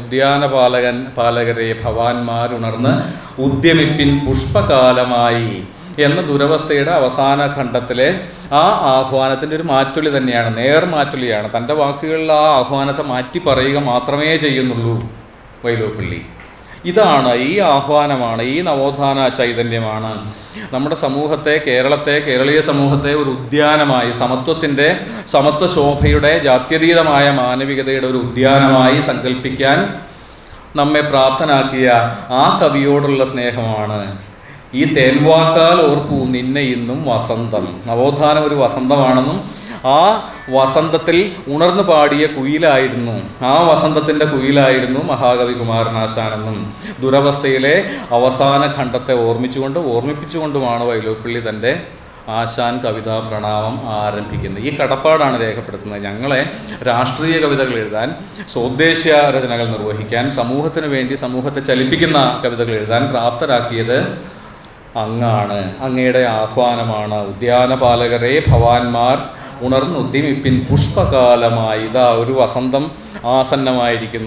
ഉദ്യാനപാലകൻ പാലകരെ ഭവാന്മാരുണർന്ന് ഉദ്യമിപ്പിൻ പുഷ്പകാലമായി എന്ന ദുരവസ്ഥയുടെ അവസാന ഖണ്ഡത്തിലെ ആ ആഹ്വാനത്തിന്റെ ഒരു മാറ്റുള്ളി തന്നെയാണ് നേർ മാറ്റുള്ളിയാണ്. തന്റെ വാക്കുകളിൽ ആ ആഹ്വാനത്തെ മാറ്റി പറയുക മാത്രമേ ചെയ്യുന്നുള്ളൂ വൈലോപ്പിള്ളി. ഇതാണ് ഈ ആഹ്വാനമാണ് ഈ നവോത്ഥാന ചൈതന്യമാണ്. നമ്മുടെ സമൂഹത്തെ കേരളത്തെ കേരളീയ സമൂഹത്തെ ഒരു ഉദ്യാനമായി സമത്വത്തിന്റെ സമത്വ ശോഭയുടെ ജാത്യതീതമായ മാനവികതയുടെ ഒരു ഉദ്യാനമായി സങ്കല്പിക്കാൻ നമ്മെ പ്രാപ്തനാക്കിയ ആ കവിയോടുള്ള സ്നേഹമാണ് ഈ തേൻവാക്കാൽ ഓർപ്പു നിന്നെ ഇന്നും വസന്തം. നവോത്ഥാനം ഒരു വസന്തമാണെന്നും ആ വസന്തത്തിൽ ഉണർന്നു പാടിയ കുയിലായിരുന്നു. ആ വസന്തത്തിന്റെ കുയിലായിരുന്നു മഹാകവി കുമാരനാശാനെന്നും ദുരവസ്ഥയിലെ അവസാന ഖണ്ഡത്തെ ഓർമ്മിച്ചുകൊണ്ട് ഓർമ്മിപ്പിച്ചുകൊണ്ടുമാണ് വൈലോപ്പിള്ളി തന്റെ ആശാൻ കവിതാ പ്രണാമം ആരംഭിക്കുന്നത്. ഈ കടപ്പാടാണ് രേഖപ്പെടുത്തുന്നത്. ഞങ്ങളെ രാഷ്ട്രീയ കവിതകൾ എഴുതാൻ സ്വദേശീയ രചനകൾ നിർവഹിക്കാൻ സമൂഹത്തിന് വേണ്ടി സമൂഹത്തെ ചലിപ്പിക്കുന്ന കവിതകൾ എഴുതാൻ പ്രാപ്തരാക്കിയത് അങ്ങാണ്. അങ്ങയുടെ ആഹ്വാനമാണ് ഉദ്യാനപാലകരെ ഭവാന്മാർ ഉണർന്നുദ്യമിപ്പിൻ പുഷ്പകാലമായി ഇതാ ഒരു വസന്തം ആസന്നമായിരിക്കുന്നു.